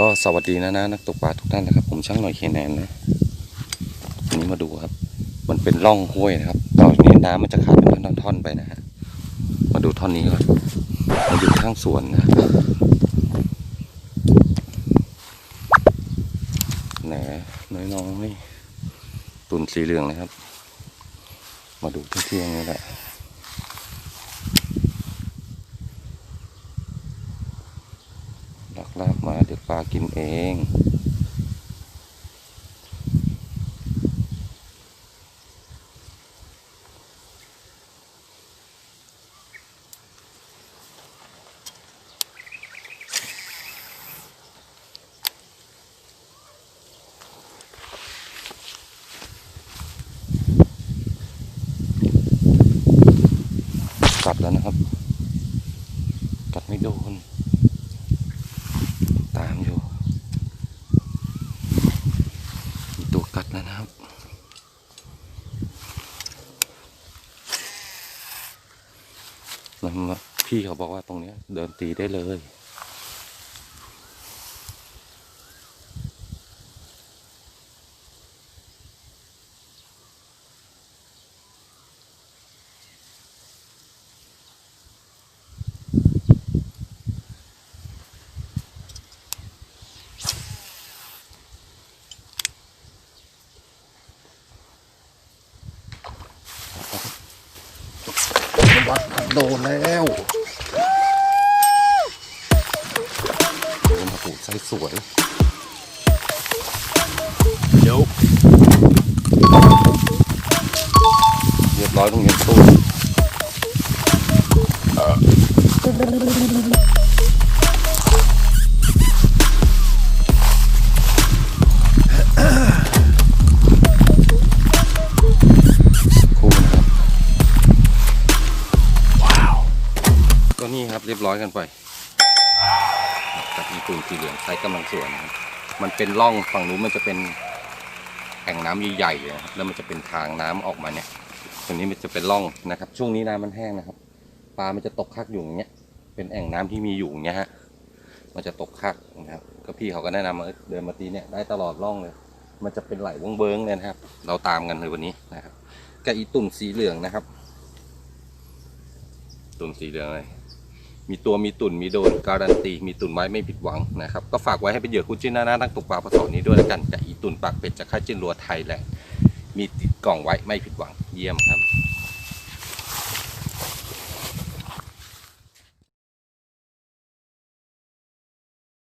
ก็สวัสดีนะนะนักตกปลาทุกท่านนะครับ ผมช่างหน่อยเคแนนนะวันนี้มาดูครับ มันเป็นร่องห้วยนะครับต่อจากนี้น้ำมันจะขาดเป็นท่อนๆไปนะฮะมาดูท่อนนี้ก่อนมันอยู่ข้างสวนนะแหนน้อยๆตุ่นสีเหลืองนะครับ มาดูเที่ยงๆนี่แหละ ลักลากมาเดี๋ยวปลากินเองกัดแล้วนะครับ กัดไม่โดน ตามอยู่ มีตัวกัดแล้ว นะครับ พี่เขาบอกว่าตรงนี้เดินตีได้เลย วัดโดนแล้วโดนมาปูดไส้สวย เดี๋ยวเรียบร้อยตรงนี้ตู้ ก็นี่ครับเรียบร้อยกันไปกับอีปุ่นสีเหลืองใช้กำลังสวนนะครับมันเป็นร่องฝั่งนู้นมันจะเป็นแอ่งน้ำใหญ่ๆเลยนะครับแล้วมันจะเป็นทางน้ำออกมาเนี่ยตรงนี้มันจะเป็นร่องนะครับ ช่วงนี้น้ำมันแห้งนะครับ ปลามันจะตกคักอยู่อย่างเงี้ย เป็นแอ่งน้ำที่มีอยู่อย่างเงี้ยฮะ มันจะตกคักนะครับ ก็พี่เขาก็แนะนำมาเดินมาตีเนี่ยได้ตลอดร่องเลย มันจะเป็นไหลวงเบิงเลยนะครับ เราตามกันเลยวันนี้นะครับกับอีตุ่นสีเหลืองนะครับ ตุ่นสีเหลืองเลย มีตัวมีตุ่นมีโดนการันตี มีตุ่นไว้ไม่ผิดหวังนะครับ ก็ฝากไว้ให้เป็นเหยื่อคู่จิ้นหน้าหน้านักตกปลาผสมนี้ด้วยแล้วกันกับอีตุ่นปากเป็ดจากค่ายจิ้นรัวไทยแหละมีติดกล่องไว้ไม่ผิดหวังเยี่ยมครับ